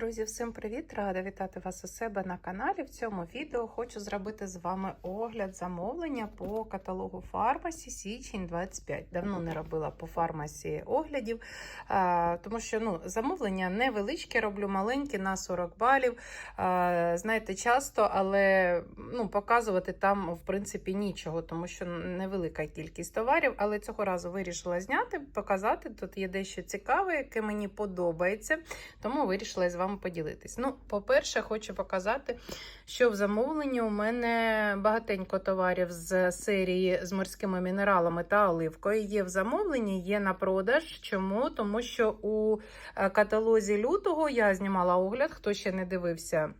Друзі, всім привіт! Рада вітати вас у себе на каналі. В цьому відео хочу зробити з вами огляд замовлення по каталогу фармасі січень 25. Давно не робила по фармасі оглядів, тому що ну, замовлення невеличкі, роблю маленькі на 40 балів. Знаєте, часто, але ну, показувати там в принципі нічого, тому що невелика кількість товарів. Але цього разу вирішила зняти, показати. Тут є дещо цікаве, яке мені подобається. Тому вирішила з вами поділитись. Ну, по-перше, хочу показати, що в замовленні у мене багатенько товарів з серії з морськими мінералами та оливкою. Є в замовленні, є на продаж. Чому? Тому що у е, каталозі лютого я знімала огляд, хто ще не дивився.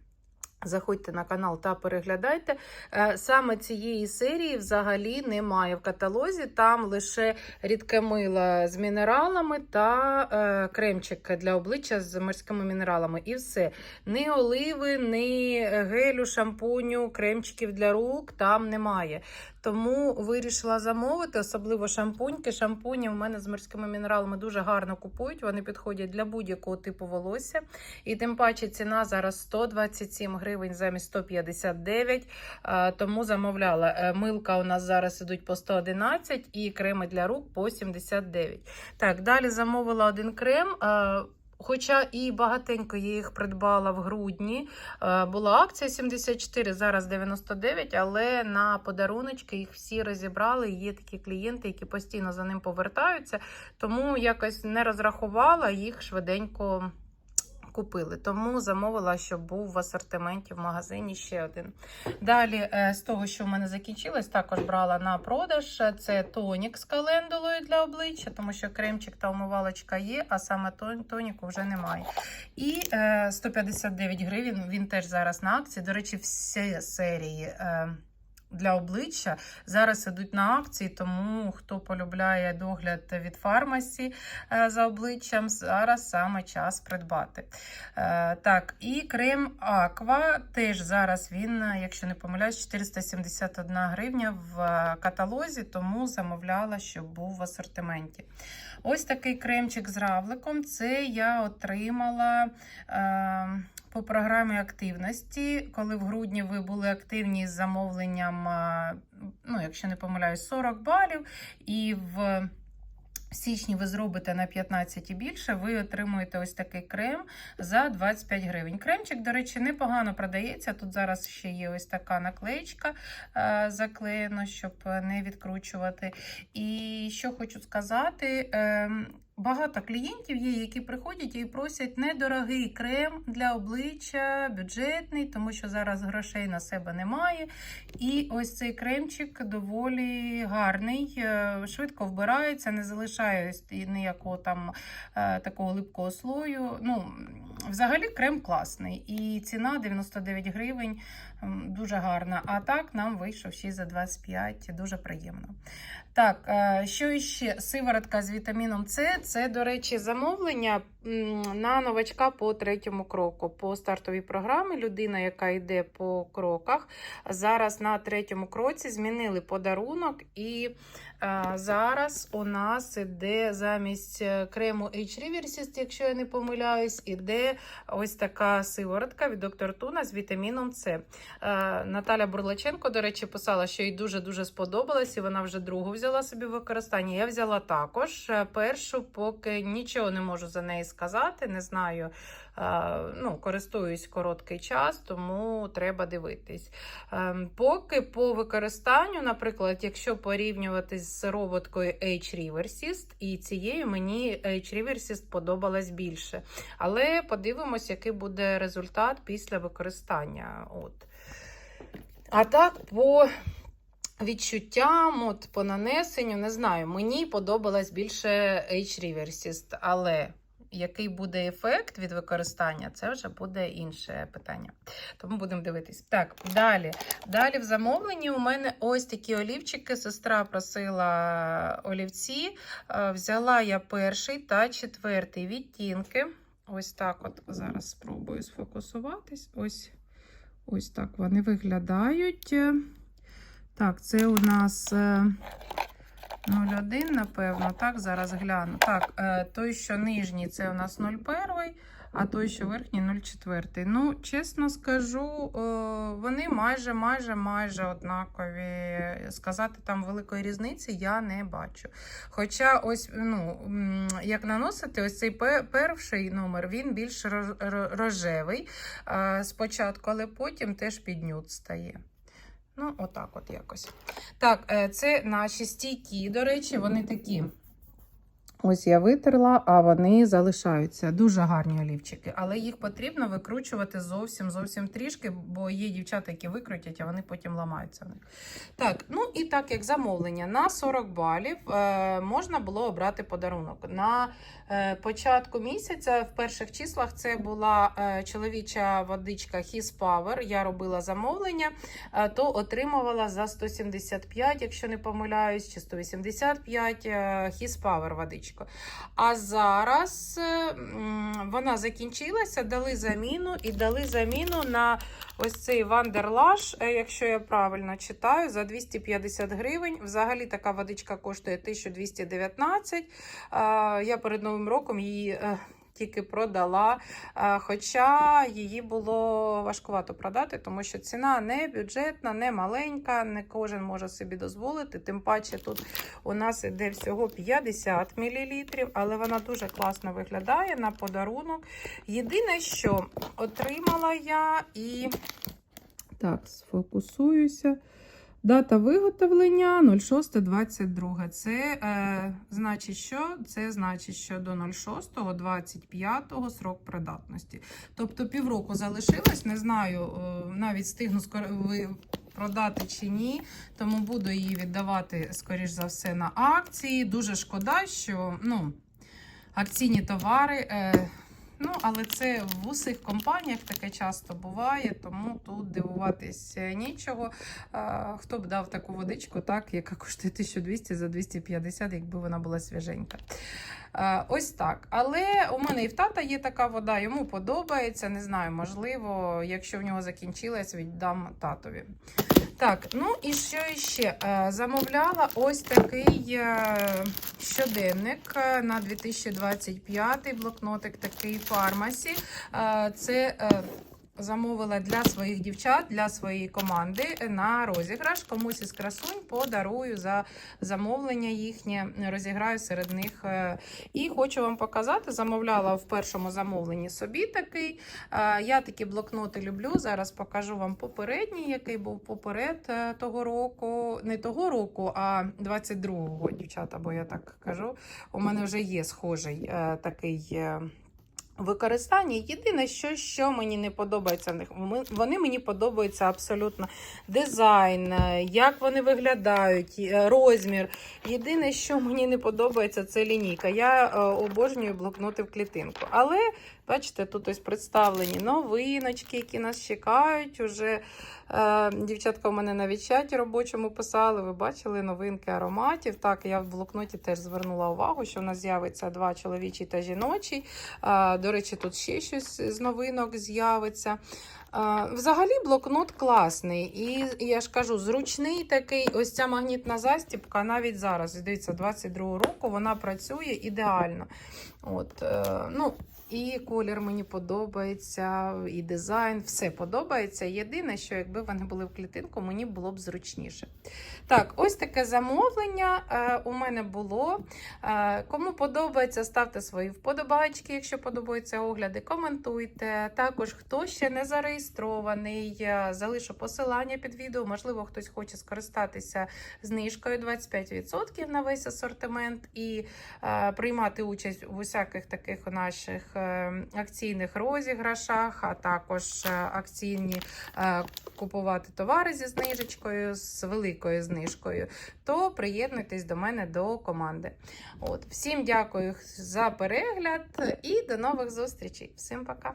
Заходьте на канал та переглядайте. Е, Саме цієї серії взагалі немає в каталозі. Там лише рідке мило з мінералами та е, кремчик для обличчя з морськими мінералами. І все. Ні оливи, ні гелю, шампуню, кремчиків для рук там немає. Тому вирішила замовити, особливо шампуньки. Шампуні в мене з морськими мінералами дуже гарно купують. Вони підходять для будь-якого типу волосся. І тим паче ціна зараз 127 гривень замість 159. а, Тому замовляла. Е, Милка у нас зараз ідуть по 111 і креми для рук по 79. Так, далі замовила один крем. Хоча і багатенько я їх придбала в грудні. Е, Була акція 74, зараз 99, але на подаруночки їх всі розібрали. Є такі клієнти, які постійно за ним повертаються, тому якось не розрахувала їх швиденько. Купили, тому замовила, щоб був в асортименті в магазині ще один. Далі, е, з того, що в мене закінчилось, також брала на продаж. Це тонік з календулою для обличчя, тому що кремчик та умивалочка є, а саме тоніку вже немає. І е, 159 гривень. Він теж зараз на акції. До речі, всі серії. Для обличчя зараз ідуть на акції, тому хто полюбляє догляд від фармасі е, за обличчям, зараз саме час придбати. Е, Так, і крем Аква теж зараз він, якщо не помиляюсь, 471 гривня в е, каталозі, тому замовляла, щоб був в асортименті. Ось такий кремчик з равликом. Це я отримала. По програмі активності, коли в грудні ви були активні з замовленням, ну, якщо не помиляюсь, 40 балів, і в січні ви зробите на 15 і більше, ви отримуєте ось такий крем за 25 гривень. Кремчик, до речі, непогано продається. Тут зараз ще є ось така наклеєчка заклеєна, щоб не відкручувати. І що хочу сказати. Багато клієнтів є, які приходять і просять недорогий крем для обличчя, бюджетний, тому що зараз грошей на себе немає. І ось цей кремчик доволі гарний, е, швидко вбирається, не залишає ніякого там е, такого липкого слою. Ну, взагалі крем класний. І ціна 99 гривень дуже гарна. А так нам вийшов ще за 25, дуже приємно. Так, е, що іще? Сиворотка з вітаміном С. Це, до речі, замовлення на новачка по третьому кроку. По стартовій програмі людина, яка йде по кроках, зараз на третьому кроці змінили подарунок, і е, зараз у нас іде замість е, крему H Reversist, якщо я не помиляюсь, іде ось така сиворотка від доктор Туна з вітаміном С. Е, Наталя Бурлаченко, до речі, писала, що їй дуже-дуже сподобалось, і вона вже другу взяла собі використання. Я взяла також першу, поки нічого не можу за неї сказати. Не знаю, е, ну, користуюсь короткий час, тому треба дивитись. Ем, Поки по використанню, наприклад, якщо порівнювати з сироваткою H Reversist, і цією мені H Reversist подобалась більше. Але подивимось, який буде результат після використання. От. А так, по відчуттям, от, по нанесенню, не знаю, мені подобалась більше H Reversist, але який буде ефект від використання, це вже буде інше питання. Тому будемо дивитись. Так, далі. Далі в замовленні у мене ось такі олівчики. Сестра просила олівці. Е, Взяла я перший та четвертий відтінки. Ось так от зараз спробую сфокусуватись. Ось, ось так вони виглядають. Так, це у нас е, 0,1, напевно. Так, зараз гляну. Так, е, той, що нижній, це у нас 0,1, а той, що верхній 0,4. Ну, чесно скажу, е, вони майже, майже, майже однакові. Сказати там великої різниці я не бачу. Хоча, ось, ну, як наносити, ось цей перший номер, він більш ро- ро- рожевий е, спочатку, але потім теж під нюд стає. Ну, отак от якось. Так, е, це наші стійкі, до речі, вони такі. Ось я витерла, а вони залишаються. Дуже гарні олівчики, але їх потрібно викручувати зовсім зовсім трішки, бо є дівчата, які викрутять, а вони потім ламаються. Так, ну і так як замовлення на 40 балів е, можна було обрати подарунок. На е, початку місяця, в перших числах, це була е, чоловіча водичка His Power. Я робила замовлення, то отримувала за 175, якщо не помиляюсь, чи 185 е, His Power водичку. А зараз е, вона закінчилася, дали заміну і дали заміну на ось цей Вандерлаш, е, якщо я правильно читаю, за 250 гривень. Взагалі така водичка коштує 1219. Е, Я перед Новим роком її. Тільки продала, Е, хоча її було важкувато продати, тому що ціна не бюджетна, не маленька, не кожен може собі дозволити. Тим паче тут у нас іде всього 50 мл, але вона дуже класно виглядає на подарунок. Єдине, що отримала я і так, сфокусуюся. Дата виготовлення 06.22. Це е, значить, що? Це значить, що до 06.25 срок придатності. Тобто півроку залишилось, не знаю, е, навіть встигну продати чи ні. Тому буду її віддавати, скоріш за все, на акції. Дуже шкода, що ну, акційні товари. Е, Ну, але це в усіх компаніях таке часто буває, тому тут дивуватись нічого. Хто б дав таку водичку, так, яка коштує 1200 за 250, якби вона була свіженька. Ось так. Але у мене і в тата є така вода, йому подобається. Не знаю, можливо, якщо в нього закінчилась, віддам татові. Так, ну і що ще? Е, Замовляла ось такий е, щоденник е, на 2025 блокнотик, такий фармасі. Це замовила для своїх дівчат, для своєї команди на розіграш. Комусь із красунь подарую за замовлення їхнє, розіграю серед них. е, І хочу вам показати, замовляла в першому замовленні собі такий. Е, Я такі блокноти люблю. Зараз покажу вам попередній, який був поперед е, того року. Не того року, а 22-го, дівчата, бо я так кажу. У мене вже є схожий такий. Використання єдине, що, що мені не подобається. Вони мені подобаються абсолютно дизайн, е, як вони виглядають, е, розмір. Єдине, що мені не подобається, це лінійка. Я е, обожнюю блокноти в клітинку. Але бачите, тут ось представлені новиночки, які нас чекають. Уже е, дівчатка в мене на відчаті робочому писали. Ви бачили новинки ароматів. Так, я в блокноті теж звернула увагу, що в нас з'явиться два чоловічий та жіночий. Е, До речі, тут ще щось з новинок з'явиться. Е, Взагалі блокнот класний. І я ж кажу, зручний такий. Ось ця магнітна застібка навіть зараз, дивіться, 22 року вона працює ідеально. От, е, ну, і колір мені подобається, і дизайн, все подобається. Єдине, що якби вони були в клітинку, мені було б зручніше. Так, ось таке замовлення е, у мене було. Е, кому подобається, ставте свої вподобайки, якщо подобаються огляди, коментуйте. Також, хто ще не зареєстрований, е, залишу посилання під відео. Можливо, хтось хоче скористатися знижкою 25% на весь асортимент і приймати участь у всяких таких наших акційних розіграшах, а також е, акційні е, купувати товари зі знижечкою, з великою знижкою, то приєднуйтесь до мене до команди. От, всім дякую за перегляд і до нових зустрічей. Всім пока!